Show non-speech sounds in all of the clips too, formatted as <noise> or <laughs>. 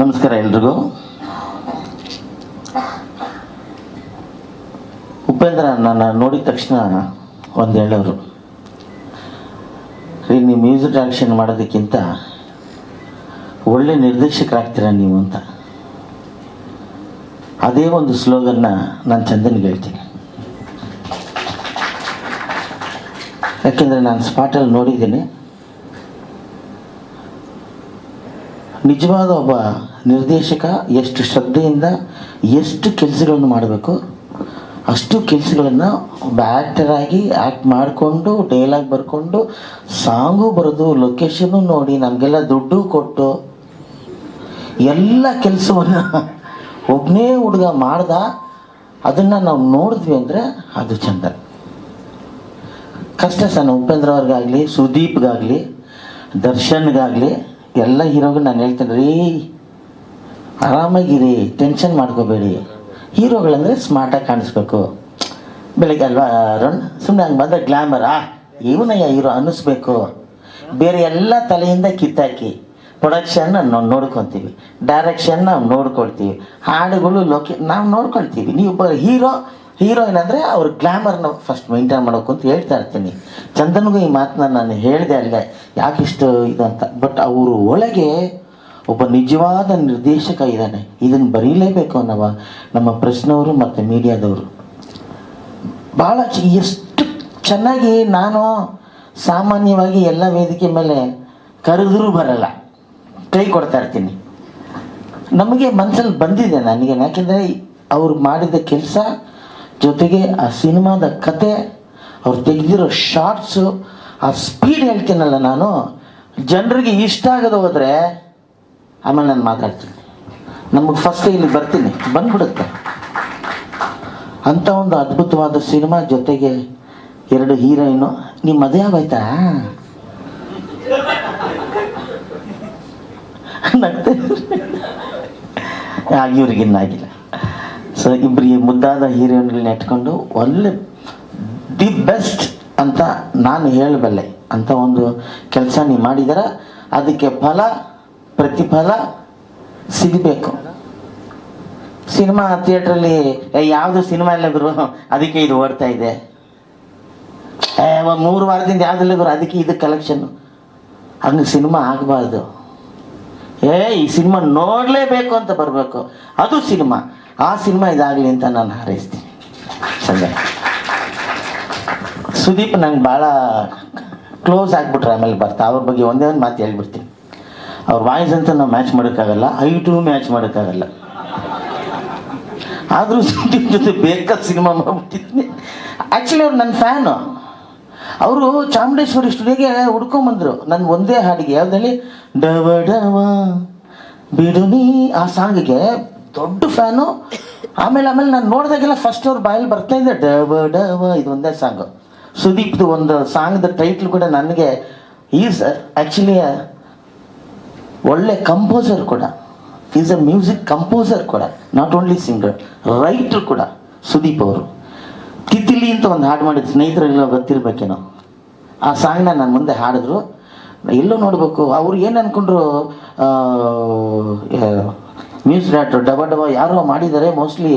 ನಮಸ್ಕಾರ ಎಲ್ರಿಗೂ. ಉಪೇಂದ್ರ, ನನ್ನ ನೋಡಿದ ತಕ್ಷಣ ಒಂದು ಹೇಳೋರು. ರೀ, ನೀವು ಮ್ಯೂಸಿಕ್ ಡೈರೆಕ್ಷನ್ ಮಾಡೋದಕ್ಕಿಂತ ಒಳ್ಳೆ ನಿರ್ದೇಶಕರಾಗ್ತೀರ ನೀವು ಅಂತ. ಅದೇ ಒಂದು ಸ್ಲೋಗನ್ನ ನಾನು ಚಂದನ್ಗೆ ಹೇಳ್ತೀನಿ. ಯಾಕೆಂದರೆ ನಾನು ಸ್ಪಾಟಲ್ಲಿ ನೋಡಿದ್ದೀನಿ. ನಿಜವಾದ ಒಬ್ಬ ನಿರ್ದೇಶಕ ಎಷ್ಟು ಶ್ರದ್ಧೆಯಿಂದ ಎಷ್ಟು ಕೆಲಸಗಳನ್ನು ಮಾಡಬೇಕು, ಅಷ್ಟು ಕೆಲಸಗಳನ್ನು ಒಬ್ಬ ಆ್ಯಕ್ಟರ್ ಆಗಿ ಆ್ಯಕ್ಟ್ ಮಾಡಿಕೊಂಡು ಡೈಲಾಗ್ ಬರ್ಕೊಂಡು ಸಾಂಗು ಬರೆದು ಲೊಕೇಶನ್ನು ನೋಡಿ, ನಮಗೆಲ್ಲ ದುಡ್ಡು ಕೊಟ್ಟು, ಎಲ್ಲ ಕೆಲಸವನ್ನು <laughs> ಒಬ್ಬನೇ ಹುಡುಗ ಮಾಡ್ದ, ಅದನ್ನು ನಾವು ನೋಡಿದ್ವಿ ಅಂದರೆ ಅದು ಚಂದ. ಕಷ್ಟ ಸಣ್ಣ ಉಪೇಂದ್ರ ಅವ್ರಿಗಾಗಲಿ, ಸುದೀಪ್ಗಾಗಲಿ, ದರ್ಶನ್ಗಾಗಲಿ ಎಲ್ಲ ಹೀರೋಗಳು ನಾನು ಹೇಳ್ತೀನಿ, ರೀ, ಆರಾಮಾಗಿರಿ ಟೆನ್ಷನ್ ಮಾಡ್ಕೋಬೇಡಿ. ಹೀರೋಗಳಂದರೆ ಸ್ಮಾರ್ಟಾಗಿ ಕಾಣಿಸ್ಬೇಕು. ಬೆಳಿಗ್ಗೆ ಅಲ್ವಾ, ಅರುಣ್? ಸುಮ್ಮನೆ ಹಂಗೆ ಬಂದರೆ ಗ್ಲಾಮರ್ ಆ, ಇವನಯ್ಯ ಹೀರೋ ಅನ್ನಿಸ್ಬೇಕು. ಬೇರೆ ಎಲ್ಲ ತಲೆಯಿಂದ ಕಿತ್ತಾಕಿ ಪ್ರೊಡಕ್ಷನ್ ನಾವು ನೋಡ್ಕೊತೀವಿ ಡೈರೆಕ್ಷನ್ ನಾವು ನೋಡ್ಕೊಳ್ತೀವಿ, ಹಾಡುಗಳು ಲೊಕೆ, ನಾವು ನೋಡ್ಕೊಳ್ತೀವಿ. ನೀವು ಹೀರೋ ಹೀರೋಯಿನ್ ಅಂದರೆ ಅವ್ರ ನ ಫಸ್ಟ್ ಮೈಂಟೈನ್ ಮಾಡೋಕು ಅಂತ ಹೇಳ್ತಾ ಇರ್ತೀನಿ. ಚಂದನ್ಗೂ ಈ ಮಾತನ್ನ ನಾನು ಹೇಳಿದೆ ಅಲ್ಲೇ ಯಾಕಿಷ್ಟು ಇದು ಅಂತ. ಬಟ್ ಅವರು ಒಳಗೆ ಒಬ್ಬ ನಿಜವಾದ ನಿರ್ದೇಶಕ ಇದ್ದಾನೆ. ಇದನ್ನು ಬರೀಲೇಬೇಕು ಅನ್ನವ ನಮ್ಮ ಪ್ರಶ್ನವರು ಮತ್ತು ಮೀಡಿಯಾದವರು. ಭಾಳ ಎಷ್ಟು ಚೆನ್ನಾಗಿ ನಾನು ಸಾಮಾನ್ಯವಾಗಿ ಎಲ್ಲ ವೇದಿಕೆ ಮೇಲೆ ಕರೆದರೂ ಬರಲ್ಲ. ಕೈ ಕೊಡ್ತಾ ಇರ್ತೀನಿ. ನಮಗೆ ಮನಸ್ಸಲ್ಲಿ ಬಂದಿದೆ ನನಗೆ ಯಾಕೆಂದರೆ ಅವ್ರು ಮಾಡಿದ ಕೆಲಸ ಜೊತೆಗೆ ಆ ಸಿನಿಮಾದ ಕತೆ, ಅವ್ರು ತೆಗೆದಿರೋ ಶಾರ್ಟ್ಸು ಆ ಸ್ಪೀಡ್ ಹೇಳ್ತೀನಲ್ಲ ನಾನು, ಜನರಿಗೆ ಇಷ್ಟ ಆಗದೆ ಹೋದರೆ ಆಮೇಲೆ ನಾನು ಮಾತಾಡ್ತೀನಿ. ನಮಗೆ ಫಸ್ಟ್ ಇಲ್ಲಿ ಬರ್ತೀನಿ, ಬಂದ್ಬಿಡುತ್ತೆ. ಅಂಥ ಒಂದು ಅದ್ಭುತವಾದ ಸಿನಿಮಾ ಜೊತೆಗೆ ಎರಡು ಹೀರೋಯಿನು. ನಿಮ್ಮ ಮದುವೆ ಆಗೋಯ್ತಾ? ನಗ್ತಾ ಇವ್ರಿಗೆ ಇನ್ನಾಗಿಲ್ಲ ಸೊ ಇಬ್ಬರಿಗೆ ಮುದ್ದಾದ ಹೀರೋಯಿನ್ಗಳನ್ನ ಇಟ್ಕೊಂಡು ಒಳ್ಳೆ ದಿ ಬೆಸ್ಟ್ ಅಂತ ನಾನು ಹೇಳಬಲ್ಲೆ. ಅಂತ ಒಂದು ಕೆಲಸ ನೀವು ಮಾಡಿದಾರ, ಅದಕ್ಕೆ ಫಲ, ಪ್ರತಿಫಲ ಸಿಗಬೇಕು. ಸಿನಿಮಾ ಥಿಯೇಟ್ರಲ್ಲಿ ಯಾವುದು ಸಿನಿಮಾ ಇಲ್ಲ ಗುರು, ಅದಕ್ಕೆ ಇದು ಓಡ್ತಾ ಇದೆ. ಮೂರು ವಾರದಿಂದ ಯಾವುದಿಲ್ಲ ಗುರು, ಅದಕ್ಕೆ ಇದು ಕಲೆಕ್ಷನ್ನು ಹಂಗೆ ಸಿನಿಮಾ ಆಗಬಾರ್ದು. ಏ, ಈ ಸಿನಿಮಾ ನೋಡಲೇಬೇಕು ಅಂತ ಬರಬೇಕು. ಅದು ಸಿನಿಮಾ. ಆ ಸಿನಿಮಾ ಇದಾಗಲಿ ಅಂತ ನಾನು ಹಾರೈಸ್ತೀನಿ. ಸಂಜೆ. ಸುದೀಪ್ ನಂಗೆ ಭಾಳ ಕ್ಲೋಸ್ ಆಗಿಬಿಟ್ರೆ ಆಮೇಲೆ ಬರ್ತಾ. ಅವ್ರ ಬಗ್ಗೆ ಒಂದೇ ಒಂದು ಮಾತು ಹೇಳ್ಬಿಡ್ತೀನಿ. ಅವ್ರ ವಾಯ್ಸ್ ಅಂತ ನಾವು ಮ್ಯಾಚ್ ಮಾಡೋಕ್ಕಾಗಲ್ಲ ಐಟು ಮ್ಯಾಚ್ ಮಾಡೋಕ್ಕಾಗಲ್ಲ. ಆದರೂ ಸುದೀಪ್ ಜೊತೆ ಬೇಕಾದ ಸಿನಿಮಾ ಮಾಡ್ಬಿಟ್ಟಿದ್ದೀನಿ ಆ್ಯಕ್ಚುಲಿ ಅವ್ರು ನನ್ನ ಫ್ಯಾನು ಅವರು ಚಾಮುಂಡೇಶ್ವರಿ ಸ್ಟುಡಿಯೋಗೆ ಹುಡ್ಕೊಂಬಂದರು. ನನ್ನ ಒಂದೇ ಹಾಡಿಗೆ. ಯಾವುದಲ್ಲಿ ಡವ ಡವ ಬಿಡುನಿ ಆ ಸಾಂಗಿಗೆ ದೊಡ್ಡ ಫ್ಯಾನು. ಆಮೇಲೆ ಆಮೇಲೆ ನಾನು ನೋಡಿದಾಗೆಲ್ಲ ಫಸ್ಟ್ ಅವ್ರ ಬಾಯಲ್ಲಿ ಬರ್ತಾ ಇದೆ, ಡವ ಡವ, ಇದು ಒಂದೇ ಸಾಂಗು ಸುದೀಪ್ದು ಒಂದು ಸಾಂಗ್ದ ಟೈಟ್ಲ್ ಕೂಡ ನನಗೆ ಈಸ್ ಆ್ಯಕ್ಚುಲಿ ಒಳ್ಳೆ ಕಂಪೋಸರ್ ಕೂಡ. ಈಸ್ ಅ ಮ್ಯೂಸಿಕ್ ಕಂಪೋಸರ್ ಕೂಡ. ನಾಟ್ ಓನ್ಲಿ ಸಿಂಗರ್ ರೈಟರ್ ಕೂಡ, ಸುದೀಪ್ ಅವರು. ಕಿತ್ತಿಲಿ ಅಂತ ಒಂದು ಹಾಡು ಮಾಡಿದ್ದು ಸ್ನೇಹಿತರೆಲ್ಲ ಗೊತ್ತಿರ್ಬೇಕೇನೋ. ಆ ಸಾಂಗ್ನ ನಾನು ಮುಂದೆ ಹಾಡಿದ್ರು. ಎಲ್ಲೋ ನೋಡಬೇಕು, ಅವ್ರು ಏನು ಅಂದ್ಕೊಂಡ್ರು ನ್ಯೂಸ್ ರ್ಯಾಟ್ ಡಬ ಡಬ, ಯಾರೋ ಮಾಡಿದ್ದಾರೆ. ಮೋಸ್ಟ್ಲಿ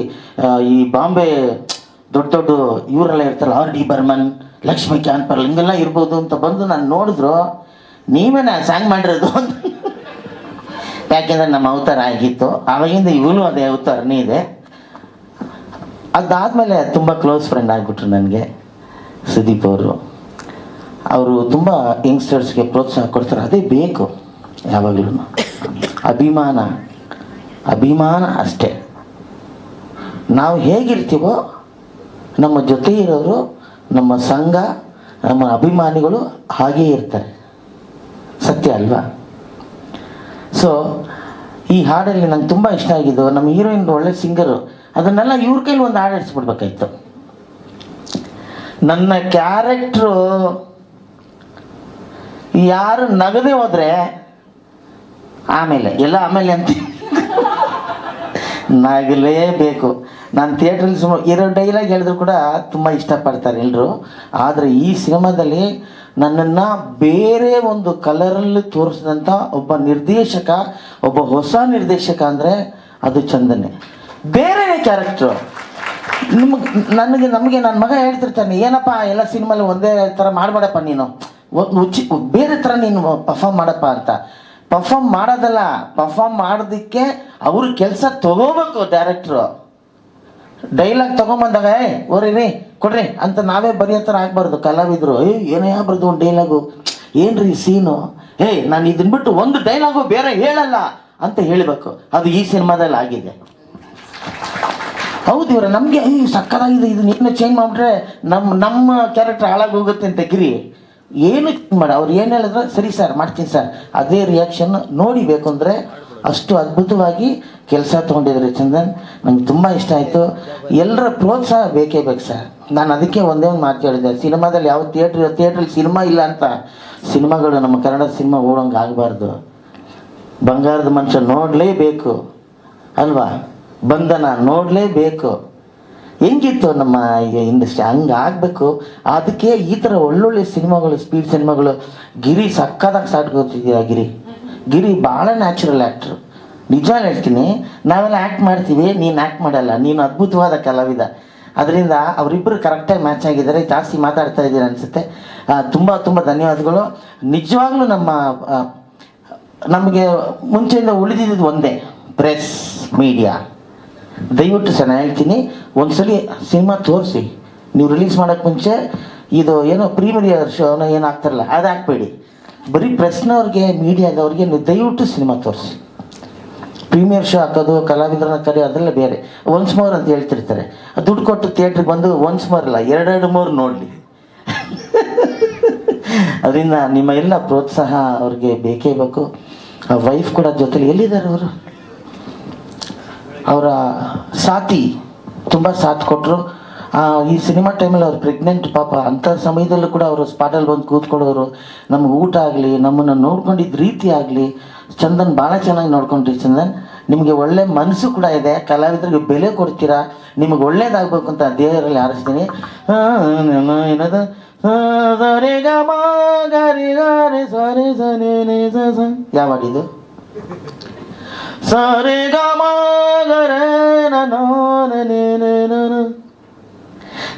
ಈ ಬಾಂಬೆ ದೊಡ್ಡ ದೊಡ್ಡ ಇವರೆಲ್ಲ ಇರ್ತಾರಲ್ಲ ಆರ್ ಡಿ ಬರ್ಮನ್, ಲಕ್ಷ್ಮೀ ಕ್ಯಾನ್ಪರ್ಲ್ ಹಿಂಗೆಲ್ಲ ಇರ್ಬೋದು ಅಂತ ಬಂದು ನಾನು ನೋಡಿದ್ರು. ನೀವೇ ನಾನು ಸಾಂಗ್ ಮಾಡಿರೋದು ಅಂತ. ಯಾಕೆಂದ್ರೆ ನಮ್ಮ ಅವತಾರ ಆಗಿತ್ತು. ಆವಾಗಿಂದ ಇವನು ಅದೇ ಅವತಾರನೇ ಇದೆ. ಅದಾದಮೇಲೆ ತುಂಬ ಕ್ಲೋಸ್ ಫ್ರೆಂಡ್ ಆಗಿಬಿಟ್ರು ನನಗೆ, ಸುದೀಪ್ ಅವರು. ಅವರು ತುಂಬ ಯಂಗ್ಸ್ಟರ್ಸ್ಗೆ ಪ್ರೋತ್ಸಾಹ ಕೊಡ್ತಾರೆ. ಅದೇ ಬೇಕು ಯಾವಾಗಲೂ ಅಭಿಮಾನ. ಅಭಿಮಾನ ಅಷ್ಟೇ. ನಾವು ಹೇಗಿರ್ತೀವೋ, ನಮ್ಮ ಜೊತೆ ಇರೋರು, ನಮ್ಮ ಸಂಘ, ನಮ್ಮ ಅಭಿಮಾನಿಗಳು ಹಾಗೇ ಇರ್ತಾರೆ. ಸತ್ಯ ಅಲ್ವಾ? ಸೊ ಈ ಹಾಡಲ್ಲಿ ನಂಗೆ ತುಂಬ ಇಷ್ಟ ಆಗಿದ್ದು ನಮ್ಮ ಹೀರೋಯಿನ್ ಒಳ್ಳೆ ಸಿಂಗರು, ಅದನ್ನೆಲ್ಲ ಇವ್ರ ಕೈಲಿ ಒಂದು ಹಾಡು ಹಾಡಿಸ್ಬಿಡ್ಬೇಕಾಯ್ತು. ನನ್ನ ಕ್ಯಾರೆಕ್ಟ್ರು, ಯಾರು ನಗದೆ ಹೋದ್ರೆ, ಆಮೇಲೆ, ಎಲ್ಲ ಆಮೇಲೆ ಅಂತ. ನಗಲೇಬೇಕು. ನಾನು ಥಿಯೇಟ್ರಲ್ಲಿ ಸುಮ್ಮನೆ ಇರೋ ಡೈಲಾಗ್ ಹೇಳಿದ್ರು ಕೂಡ ತುಂಬ ಇಷ್ಟಪಡ್ತಾರೆ ಎಲ್ಲರೂ ಆದರೆ ಈ ಸಿನಿಮಾದಲ್ಲಿ ನನ್ನನ್ನು ಬೇರೆ ಒಂದು ಕಲರಲ್ಲಿ ತೋರಿಸಿದಂಥ ಒಬ್ಬ ನಿರ್ದೇಶಕ, ಒಬ್ಬ ಹೊಸ ನಿರ್ದೇಶಕ ಅಂದರೆ ಅದು ಚಂದನೆ. ಬೇರೆನೇ ಕ್ಯಾರೆಕ್ಟ್ರು ನಿಮಗೆ ನನಗೆ, ನಮಗೆ ನನ್ನ ಮಗ ಹೇಳ್ತಿರ್ತಾನೆ, ಏನಪ್ಪ, ಎಲ್ಲ ಸಿನಿಮಾಲಿ ಒಂದೇ ಥರ ಮಾಡಬೇಡಪ್ಪ ನೀನು. ಒಂದು ಉಚಿ, ಬೇರೆ ಥರ ನೀನು ಪರ್ಫಾರ್ಮ್ ಮಾಡಪ್ಪ ಅಂತ. ಪರ್ಫಾರ್ಮ್ ಮಾಡೋದಲ್ಲ ಪರ್ಫಾರ್ಮ್ ಮಾಡೋದಕ್ಕೆ ಅವ್ರ ಕೆಲಸ ತಗೋಬೇಕು ಡೈರೆಕ್ಟ್ರು ಡೈಲಾಗ್ ತೊಗೊಂಬಂದಾಗ ಏ ಓರಿ ಕೊಡ್ರಿ ಅಂತ ನಾವೇ ಬರೆಯೋ ಥರ ಆಗ್ಬಾರ್ದು. ಕಲಾವಿದ್ರು ಏನೇ ಬರ್ದು ಒಂದು ಡೈಲಾಗು ಏನ್ರಿ ಸೀನು ಏಯ್, ನಾನು ಇದನ್ನ ಬಿಟ್ಟು ಒಂದು ಡೈಲಾಗು ಬೇರೆ ಹೇಳಲ್ಲ ಅಂತ ಹೇಳಬೇಕು. ಅದು ಈ ಸಿನಿಮಾದಲ್ಲಿ ಆಗಿದೆ. ಹೌದು ಇವ್ರೆ, ನಮಗೆ ಈ ಸಕ್ಕದಾಗಿದೆ ಇದನ್ನ ಏನು ಚೇಂಜ್ ಮಾಡಿಬಿಟ್ರೆ ನಮ್ಮ ನಮ್ಮ ಕ್ಯಾರೆಕ್ಟರ್ ಹಾಳಾಗಿ ಹೋಗುತ್ತೆ ಅಂತ ಗಿರಿ ಏನು ಮಾಡ, ಅವ್ರು ಏನು ಹೇಳಿದ್ರೆ, ಸರಿ ಸರ್ ಮಾಡ್ತೀನಿ ಸರ್ ಅದೇ ರಿಯಾಕ್ಷನ್ ನೋಡಿಬೇಕು ಅಂದರೆ ಅಷ್ಟು ಅದ್ಭುತವಾಗಿ ಕೆಲಸ ತೊಗೊಂಡಿದ್ರಿ ಚಂದನ್. ನಂಗೆ ತುಂಬ ಇಷ್ಟ ಆಯಿತು. ಎಲ್ಲರ ಪ್ರೋತ್ಸಾಹ ಬೇಕೇ ಬೇಕು ಸರ್. ನಾನು ಅದಕ್ಕೆ ಒಂದೇ ಒಂದು ಮಾತು ಹೇಳಿದೆ. ಸಿನಿಮಾದಲ್ಲಿ ಯಾವ ಥಿಯೇಟ್ರ್ ಥಿಯೇಟ್ರಲ್ಲಿ ಸಿನಿಮಾ ಇಲ್ಲ ಅಂತ ಸಿನಿಮಾಗಳು ನಮ್ಮ ಕನ್ನಡ ಸಿನಿಮಾ ಓಡೋಂಗೆ ಆಗಬಾರ್ದು. ಬಂಗಾರದ ಮನುಷ್ಯ ನೋಡಲೇಬೇಕು. ಅಲ್ವಾ? ಬಂಧನ ನೋಡಲೇಬೇಕು. ಹೆಂಗಿತ್ತು ನಮ್ಮ ಇಂಡಸ್ಟ್ರಿ ಹಂಗೆ ಆಗಬೇಕು. ಅದಕ್ಕೆ ಈ ಥರ ಒಳ್ಳೊಳ್ಳೆ ಸಿನಿಮಾಗಳು ಸ್ಪೀಡ್ ಸಿನಿಮಾಗಳು ಗಿರಿ ಸಕ್ಕದಾಗ ಸ್ಟಾರ್ಟ್ ಕೊಡ್ತಿದ್ದೀರಾ ಗಿರಿ? ಗಿರಿ ಭಾಳ ನ್ಯಾಚುರಲ್ ಆ್ಯಕ್ಟ್ರು ನಿಜ ಹೇಳ್ತೀನಿ, ನಾವೆಲ್ಲ ಆ್ಯಕ್ಟ್ ಮಾಡ್ತೀವಿ, ನೀನು ಆ್ಯಕ್ಟ್ ಮಾಡಲ್ಲ, ನೀನು ಅದ್ಭುತವಾದ ಕಲಾವಿದ. ಅದರಿಂದ ಅವರಿಬ್ಬರು ಕರೆಕ್ಟಾಗಿ ಮ್ಯಾಚ್ ಆಗಿದ್ದಾರೆ, ಜಾಸ್ತಿ ಮಾತಾಡ್ತಾ ಇದ್ದೀರ ಅನಿಸುತ್ತೆ. ತುಂಬ ತುಂಬ ಧನ್ಯವಾದಗಳು. ನಿಜವಾಗ್ಲೂ ನಮ್ಮ ನಮಗೆ ಮುಂಚೆಯಿಂದ ಉಳಿದಿದ್ದು ಒಂದೇ ಪ್ರೆಸ್ ಮೀಡಿಯಾ ದಯವಿಟ್ಟು ಸರ್ ನಾನು ಹೇಳ್ತೀನಿ, ಒಂದ್ಸಲಿ ಸಿನಿಮಾ ತೋರಿಸಿ. ನೀವು ರಿಲೀಸ್ ಮಾಡೋಕ್ಕೆ ಮುಂಚೆ, ಇದು ಏನೋ, ಪ್ರೀಮಿಯರ್ ಶೋನ ಏನು ಅದು ಹಾಕ್ಬೇಡಿ ಬರೀ ಪ್ರೆಸ್ನವ್ರಿಗೆ ಮೀಡಿಯಾದವ್ರಿಗೆ ನೀವು ದಯವಿಟ್ಟು ಸಿನಿಮಾ ತೋರಿಸಿ. ಪ್ರೀಮಿಯರ್ ಶೋ ಹಾಕೋದು, ಕಲಾವಿದರನ್ನ ಕರೆಯೋ ಅದೆಲ್ಲ ಬೇರೆ. ಒನ್ಸ್ ಮೋರ್ ಅಂತ ಹೇಳ್ತಿರ್ತಾರೆ. ದುಡ್ಡು ಕೊಟ್ಟು ಥಿಯೇಟ್ರಿಗೆ ಬಂದು ಒನ್ಸ್ ಮೋರ್ ಅಲ್ಲ, ಎರಡೆರಡು ಮೂರು ನೋಡಲಿ. ಅದರಿಂದ ನಿಮ್ಮ ಎಲ್ಲ ಪ್ರೋತ್ಸಾಹ ಅವ್ರಿಗೆ ಬೇಕೇ ಬೇಕು. ಆ ವೈಫ್ ಕೂಡ ಜೊತೆಲಿ ಎಲ್ಲಿದ್ದಾರೆ ಅವರು? ಅವರ ಸಾತಿ ತುಂಬ ಸಾಥ್ ಕೊಟ್ಟರು ಈ ಸಿನಿಮಾ ಟೈಮಲ್ಲಿ ಅವ್ರು ಪ್ರೆಗ್ನೆಂಟ್ ಪಾಪ ಅಂಥ ಸಮಯದಲ್ಲೂ ಕೂಡ ಅವರು ಸ್ಪಾಟಲ್ಲಿ ಬಂದು ಕೂತ್ಕೊಳ್ಳೋರು. ನಮ್ಗೆ ಊಟ ಆಗಲಿ ನಮ್ಮನ್ನು ನೋಡ್ಕೊಂಡಿದ್ದ ರೀತಿ ಆಗಲಿ ಚಂದನ್ ಭಾಳ ಚೆನ್ನಾಗಿ ನೋಡ್ಕೊಂಡ್ರಿ ಚಂದನ್. ನಿಮಗೆ ಒಳ್ಳೆ ಮನಸ್ಸು ಕೂಡ ಇದೆ ಕಲಾವಿದರಿಗೆ ಬೆಲೆ ಕೊಡ್ತೀರಾ ನಿಮಗೆ ಒಳ್ಳೇದಾಗಬೇಕು ಅಂತ ದೇವರಲ್ಲಿ ಆರಿಸ್ತೀನಿ. ಏನದು? ಆ, ಸರಿ ಗ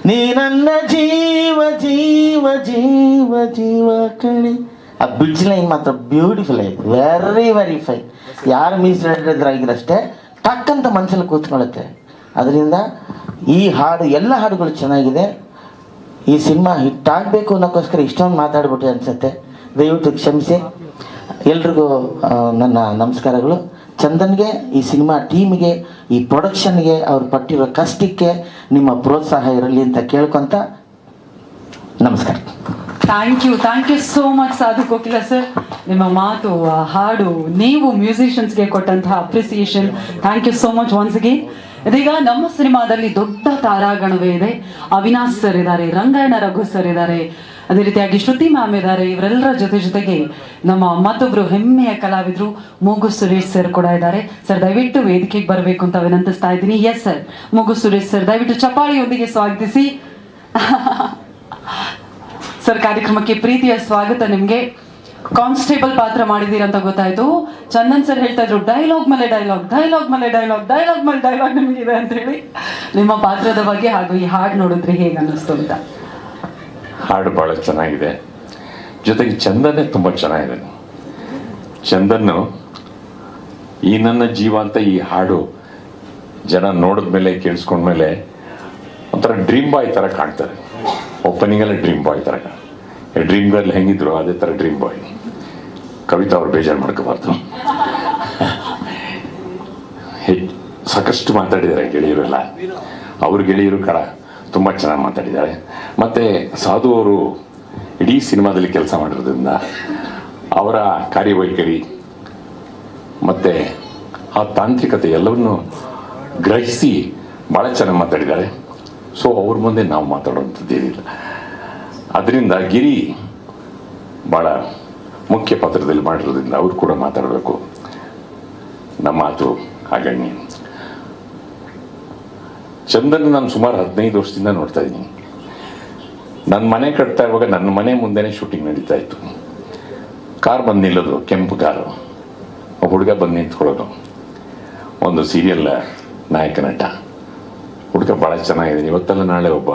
ನಿ ನನ್ನ ಜೀವ ಜೀವ ಜೀವ ಜೀವ ಕಣಿ. ಆ ಬ್ರಿಡ್ಜ್ ಲೈನ್ ಮಾತ್ರ ಬ್ಯೂಟಿಫುಲ್ ಆಯ್ತು. ವೆರಿ ವೆರಿ ಫೈನ್ ಯಾರು ಮೀಸಲಿದ್ರಾಗಿರಷ್ಟೇ ಟಕ್ ಅಂತ ಮನಸ್ಸಲ್ಲಿ ಕೂತ್ಕೊಳ್ಳುತ್ತೆ. ಅದರಿಂದ ಈ ಹಾಡು, ಎಲ್ಲ ಹಾಡುಗಳು ಚೆನ್ನಾಗಿದೆ. ಈ ಸಿನಿಮಾ ಹಿಟ್ ಆಗಬೇಕು ಅನ್ನೋಕ್ಕೋಸ್ಕರ ಇಷ್ಟೊಂದು ಮಾತಾಡ್ಬಿಟ್ಟು ಅನಿಸುತ್ತೆ. ದಯವಿಟ್ಟು ಕ್ಷಮಿಸಿ. ಎಲ್ರಿಗೂ ನನ್ನ ನಮಸ್ಕಾರಗಳು. ಚಂದನ್ಗೆ, ಈ ಸಿನಿಮಾ ಟೀಮ್ಗೆ, ಈ ಪ್ರೊಡಕ್ಷನ್ಗೆ ಅವ್ರು ಪಟ್ಟಿರೋ ಕಷ್ಟಕ್ಕೆ ನಿಮ್ಮ ಪ್ರೋತ್ಸಾಹ ಇರಲಿ ಅಂತ ಕೇಳ್ಕೊಂತ ನಮಸ್ಕಾರ. Thank you thank you so much Sadhu Kokila sir ನಿಮ್ಮ ಮಾತು ಹಾಡು, ನೀವು ಮ್ಯೂಸಿಷಿಯನ್ಸ್ಗೆ ಕೊಟ್ಟಂತಹ appreciation thank you so much once again ಇದೀಗ ನಮ್ಮ ಸಿನಿಮಾದಲ್ಲಿ ದೊಡ್ಡ ತಾರಾಗಣವೇ ಇದೆ. ಅವಿನಾಶ್ ಸರ್ ಇದ್ದಾರೆ ರಂಗಾಯಣ ರಘು ಸರ್ ಇದ್ದಾರೆ. ಅದೇ ರೀತಿಯಾಗಿ ಶ್ರುತಿ ಮ್ಯಾಮ್ ಇದ್ದಾರೆ ಇವರೆಲ್ಲರ ಜೊತೆ ಜೊತೆಗೆ ನಮ್ಮ ಮತ್ತೊಬ್ರು ಹೆಮ್ಮೆಯ ಕಲಾವಿದರು ಮೂಗು ಸುರೇಶ್ ಸರ್ ಕೂಡ ಇದ್ದಾರೆ. ಸರ್, ದಯವಿಟ್ಟು ವೇದಿಕೆಗೆ ಬರಬೇಕು ಅಂತ ವಿನಂತಿಸ್ತಾ ಇದ್ದೀನಿ. ಎಸ್ ಸರ್ ಮೂಗು ಸುರೇಶ್ ಸರ್, ದಯವಿಟ್ಟು ಚಪ್ಪಾಳಿಯೊಂದಿಗೆ ಸ್ವಾಗತಿಸಿ. ಸರ್, ಕಾರ್ಯಕ್ರಮಕ್ಕೆ ಪ್ರೀತಿಯ ಸ್ವಾಗತ ನಿಮ್ಗೆ. ಕಾನ್ಸ್ಟೇಬಲ್ ಪಾತ್ರ ಮಾಡಿದೀರ ಅಂತ ಗೊತ್ತಾಯ್ತು. ಚಂದನ್ ಸರ್ ಹೇಳ್ತಾ ಇದ್ರು, ಡೈಲಾಗ್ ಮೇಲೆ ಡೈಲಾಗ್ ಡೈಲಾಗ್ ಮೇಲೆ ಡೈಲಾಗ್ ಡೈಲಾಗ್ ಮೇಲೆ ಡೈಲಾಗ್ ನಿಮ್ಗಿದೆ ಅಂತ ಹೇಳಿ. ನಿಮ್ಮ ಪಾತ್ರದ ಬಗ್ಗೆ ಹಾಗೂ ಈ ಹಾಡು ನೋಡಿದ್ರೆ ಹೇಗೆ ಅನ್ನಿಸ್ತು ಅಂತ. ಹಾಡು ಭಾಳ ಚೆನ್ನಾಗಿದೆ. ಜೊತೆಗೆ ಚಂದನೇ ತುಂಬ ಚೆನ್ನಾಗಿದೆ. ಚಂದನ್ನು ಈ ನನ್ನ ಜೀವ ಅಂತ ಈ ಹಾಡು ಜನ ನೋಡಿದ ಮೇಲೆ ಕೇಳಿಸ್ಕೊಂಡ್ಮೇಲೆ ಒಂಥರ ಡ್ರೀಮ್ ಬಾಯ್ ಥರ ಕಾಣ್ತಾರೆ ಓಪನಿಂಗಲ್ಲೇ ಡ್ರೀಮ್ ಬಾಯ್ ಥರ ಡ್ರೀಮ್ ಗರ್ಲ್ ಹೆಂಗಿದ್ರು, ಅದೇ ಥರ ಡ್ರೀಮ್ ಬಾಯ್. ಕವಿತಾ ಅವ್ರು ಬೇಜಾರು ಮಾಡ್ಕೋಬಾರ್ದು. ಸಾಕಷ್ಟು ಮಾತಾಡಿದ್ದಾರೆ ಗೆಳೆಯರೆಲ್ಲ. ಅವ್ರ ಗೆಳೆಯರು ಕಡ ತುಂಬ ಚೆನ್ನಾಗಿ ಮಾತಾಡಿದ್ದಾರೆ. ಮತ್ತು ಸಾಧು ಅವರು ಇಡೀ ಸಿನಿಮಾದಲ್ಲಿ ಕೆಲಸ ಮಾಡಿರೋದ್ರಿಂದ ಅವರ ಕಾರ್ಯವೈಖರಿ ಮತ್ತು ಆ ತಾಂತ್ರಿಕತೆ ಎಲ್ಲವನ್ನು ಗ್ರಹಿಸಿ ಭಾಳ ಚೆನ್ನಾಗಿ ಮಾತಾಡಿದ್ದಾರೆ. ಸೊ ಅವ್ರ ಮುಂದೆ ನಾವು ಮಾತಾಡುವಂಥದ್ದೇನಿಲ್ಲ ಅದರಿಂದ ಗಿರಿ ಭಾಳ ಮುಖ್ಯ ಪಾತ್ರದಲ್ಲಿ ಮಾಡಿರೋದ್ರಿಂದ ಅವರು ಕೂಡ ಮಾತಾಡಬೇಕು. ನಮ್ಮ ಮಾತು ಹಾಗಣ್ಣಿ ಚಂದನ್ ನಾನು ಸುಮಾರು ಹದಿನೈದು ವರ್ಷದಿಂದ ನೋಡ್ತಾ ಇದ್ದೀನಿ. ನನ್ನ ಮನೆ ಕಟ್ತಾ ಇರುವಾಗ ನನ್ನ ಮನೆ ಮುಂದೆನೇ ಶೂಟಿಂಗ್ ನಡೀತಾ ಇತ್ತು. ಕಾರ್ ಬಂದು ನಿಲ್ಲೋದು, ಕೆಂಪು ಕಾರು. ಒಬ್ಬ ಹುಡುಗ ಬಂದು ನಿಂತ್ಕೊಳ್ಳೋದು. ಒಂದು ಸೀರಿಯಲ್ ನಾಯಕ ನಟ. ಹುಡುಗ ಭಾಳ ಚೆನ್ನಾಗಿದೆ. ಇವತ್ತಲ್ಲ ನಾಳೆ ಒಬ್ಬ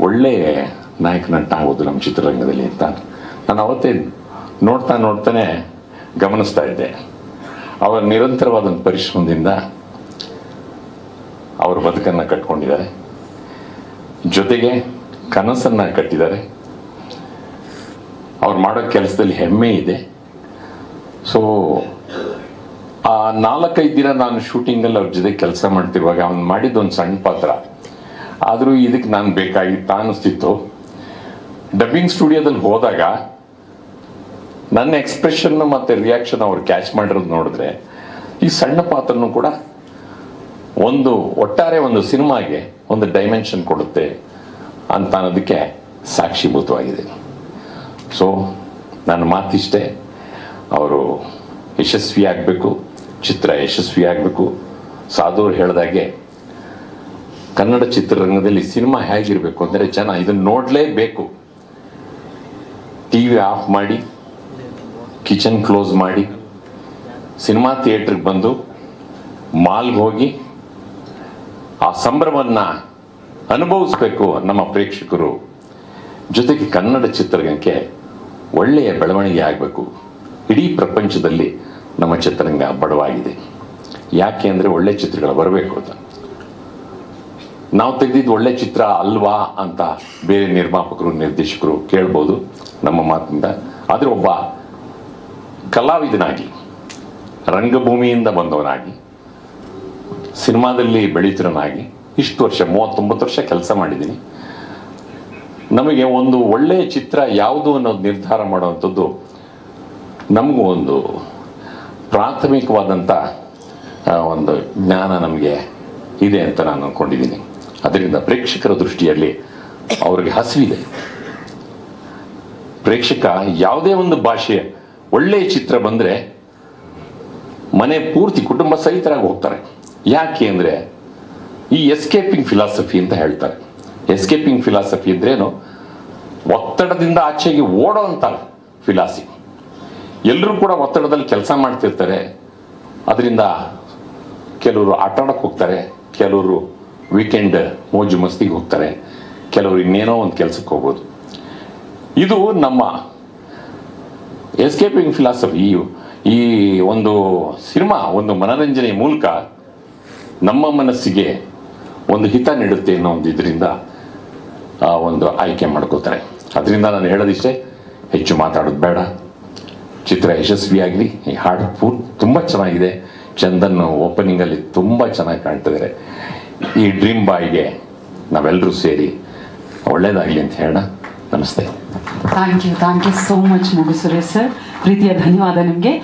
ಒಳ್ಳೆ ನಾಯಕ ನಟ ಆಗೋದು ನಮ್ಮ ಚಿತ್ರರಂಗದಲ್ಲಿ ಅಂತ. ನಾನು ಅವತ್ತೇ ನೋಡ್ತಾ ನೋಡ್ತಾನೆ ಗಮನಿಸ್ತಾ ಇದ್ದೆ. ಅವರ ನಿರಂತರವಾದ ಪರಿಶ್ರಮದಿಂದ ಅವ್ರ ಬದುಕನ್ನು ಕಟ್ಕೊಂಡಿದ್ದಾರೆ. ಜೊತೆಗೆ ಕನಸನ್ನು ಕಟ್ಟಿದ್ದಾರೆ. ಅವ್ರು ಮಾಡೋ ಕೆಲಸದಲ್ಲಿ ಹೆಮ್ಮೆ ಇದೆ. ಸೊ ಆ ನಾಲ್ಕೈದು ದಿನ ನಾನು ಶೂಟಿಂಗಲ್ಲಿ ಅವ್ರ ಜೊತೆ ಕೆಲಸ ಮಾಡ್ತಿರುವಾಗ ಅವ್ನು ಮಾಡಿದ್ದು ಒಂದು ಸಣ್ಣ ಪಾತ್ರ. ಆದರೂ ಇದಕ್ಕೆ ನಾನು ಬೇಕಾಗಿತ್ತ ಅನ್ನಿಸ್ತಿತ್ತು ಡಬ್ಬಿಂಗ್ ಸ್ಟುಡಿಯೋದಲ್ಲಿ ಹೋದಾಗ ನನ್ನ ಎಕ್ಸ್ಪ್ರೆಷನ್ನು ಮತ್ತು ರಿಯಾಕ್ಷನ್ ಅವ್ರು ಕ್ಯಾಚ್ ಮಾಡಿರೋದು ನೋಡಿದ್ರೆ ಈ ಸಣ್ಣ ಪಾತ್ರನೂ ಕೂಡ ಒಂದು ಒಟ್ಟಾರೆ ಒಂದು ಸಿನಿಮಾಗೆ ಒಂದು ಡೈಮೆನ್ಷನ್ ಕೊಡುತ್ತೆ ಅಂತ ಅನ್ನೋದಕ್ಕೆ ಸಾಕ್ಷಿಭೂತವಾಗಿದೆ. ಸೊ ನನ್ನ ಮಾತಿಷ್ಟೇ, ಅವರು ಯಶಸ್ವಿ ಆಗಬೇಕು, ಚಿತ್ರ ಯಶಸ್ವಿ ಆಗಬೇಕು. ಸಾಧುವ್ರು ಹೇಳಿದಾಗೆ ಕನ್ನಡ ಚಿತ್ರರಂಗದಲ್ಲಿ ಸಿನಿಮಾ ಹೇಗಿರಬೇಕು ಅಂದರೆ ಜನ ಇದನ್ನು ನೋಡಲೇಬೇಕು. ಟಿ ವಿ ಆಫ್ ಮಾಡಿ, ಕಿಚನ್ ಕ್ಲೋಸ್ ಮಾಡಿ, ಸಿನಿಮಾ ಥಿಯೇಟ್ರಿಗೆ ಬಂದು ಮಾಲ್ಗೆ ಹೋಗಿ ಆ ಸಂಭ್ರಮವನ್ನು ಅನುಭವಿಸ್ಬೇಕು ನಮ್ಮ ಪ್ರೇಕ್ಷಕರು. ಜೊತೆಗೆ ಕನ್ನಡ ಚಿತ್ರರಂಗಕ್ಕೆ ಒಳ್ಳೆಯ ಬೆಳವಣಿಗೆ ಆಗಬೇಕು. ಇಡೀ ಪ್ರಪಂಚದಲ್ಲಿ ನಮ್ಮ ಚಿತ್ರರಂಗ ಬಡವಾಗಿದೆ. ಯಾಕೆ ಅಂದರೆ ಒಳ್ಳೆ ಚಿತ್ರಗಳು ಬರಬೇಕು ಅಂತ. ನಾವು ತೆಗೆದಿದ್ದು ಒಳ್ಳೆ ಚಿತ್ರ ಅಲ್ವಾ ಅಂತ ಬೇರೆ ನಿರ್ಮಾಪಕರು, ನಿರ್ದೇಶಕರು ಕೇಳ್ಬೋದು ನಮ್ಮ ಮಾತಿನಿಂದ ಆದರೆ ಒಬ್ಬ ಕಲಾವಿದನಾಗಿ, ರಂಗಭೂಮಿಯಿಂದ ಬಂದವನಾಗಿ ಸಿನಿಮಾದಲ್ಲಿ ಬೆಳೀತಿರೋನಾಗಿ ಇಷ್ಟು ವರ್ಷ, ಮೂವತ್ತೊಂಬತ್ತು ವರ್ಷ ಕೆಲಸ ಮಾಡಿದ್ದೀನಿ. ನಮಗೆ ಒಂದು ಒಳ್ಳೆಯ ಚಿತ್ರ ಯಾವುದು ಅನ್ನೋದು ನಿರ್ಧಾರ ಮಾಡುವಂಥದ್ದು ನಮಗೂ ಒಂದು ಪ್ರಾಥಮಿಕವಾದಂಥ ಒಂದು ಜ್ಞಾನ ನಮಗೆ ಇದೆ ಅಂತ ನಾನು ಅಂದ್ಕೊಂಡಿದ್ದೀನಿ ಅದರಿಂದ ಪ್ರೇಕ್ಷಕರ ದೃಷ್ಟಿಯಲ್ಲಿ ಅವ್ರಿಗೆ ಹಸಿವಿದೆ. ಪ್ರೇಕ್ಷಕ ಯಾವುದೇ ಒಂದು ಭಾಷೆಯ ಒಳ್ಳೆಯ ಚಿತ್ರ ಬಂದರೆ ಮನೆ ಪೂರ್ತಿ ಕುಟುಂಬ ಸಹಿತರಾಗಿ ಹೋಗ್ತಾರೆ. ಯಾಕೆ ಅಂದರೆ ಈ ಎಸ್ಕೇಪಿಂಗ್ ಫಿಲಾಸಫಿ ಅಂತ ಹೇಳ್ತಾರೆ. ಎಸ್ಕೇಪಿಂಗ್ ಫಿಲಾಸಫಿ ಅಂದ್ರೇನು ಒತ್ತಡದಿಂದ ಆಚೆಗೆ ಓಡೋಂಥ ಫಿಲಾಸಿ ಎಲ್ಲರೂ ಕೂಡ ಒತ್ತಡದಲ್ಲಿ ಕೆಲಸ ಮಾಡ್ತಿರ್ತಾರೆ. ಅದರಿಂದ ಕೆಲವರು ಆಟ ಆಡಕ್ಕೆ ಹೋಗ್ತಾರೆ, ಕೆಲವರು ವೀಕೆಂಡ್ ಮೋಜು ಮಸ್ತಿಗೆ ಹೋಗ್ತಾರೆ, ಕೆಲವರು ಇನ್ನೇನೋ ಒಂದು ಕೆಲಸಕ್ಕೆ ಹೋಗ್ಬೋದು. ಇದು ನಮ್ಮ ಎಸ್ಕೇಪಿಂಗ್ ಫಿಲಾಸಫಿ ಈ ಒಂದು ಸಿನಿಮಾ, ಒಂದು ಮನರಂಜನೆಯ ಮೂಲಕ ನಮ್ಮ ಮನಸ್ಸಿಗೆ ಒಂದು ಹಿತ ನೀಡುತ್ತೆ ಅನ್ನೋ ಒಂದು ಇದರಿಂದ ಒಂದು ಆಯ್ಕೆ ಮಾಡ್ಕೋತಾರೆ ಅದರಿಂದ ನಾನು ಹೇಳೋದಿಷ್ಟೇ, ಹೆಚ್ಚು ಮಾತಾಡೋದು ಬೇಡ. ಚಿತ್ರ ಯಶಸ್ವಿಯಾಗಲಿ, ಈ ಹಾಡು ಪೂರ್ ತುಂಬ ಚೆನ್ನಾಗಿದೆ. ಚಂದನ್ ಓಪನಿಂಗಲ್ಲಿ ತುಂಬ ಚೆನ್ನಾಗಿ ಕಾಣ್ತಿದ್ದಾರೆ ಈ ಡ್ರೀಮ್ ಬಾಯ್ಗೆ ನಾವೆಲ್ಲರೂ ಸೇರಿ ಒಳ್ಳೇದಾಗಲಿ ಅಂತ ಹೇಳೋಣ. ನಮಸ್ತೆ. Thank you thank you so much ಮುಗಿಸುರೇ sir ಪ್ರೀತಿಯ ಧನ್ಯವಾದ ನಿಮಗೆ.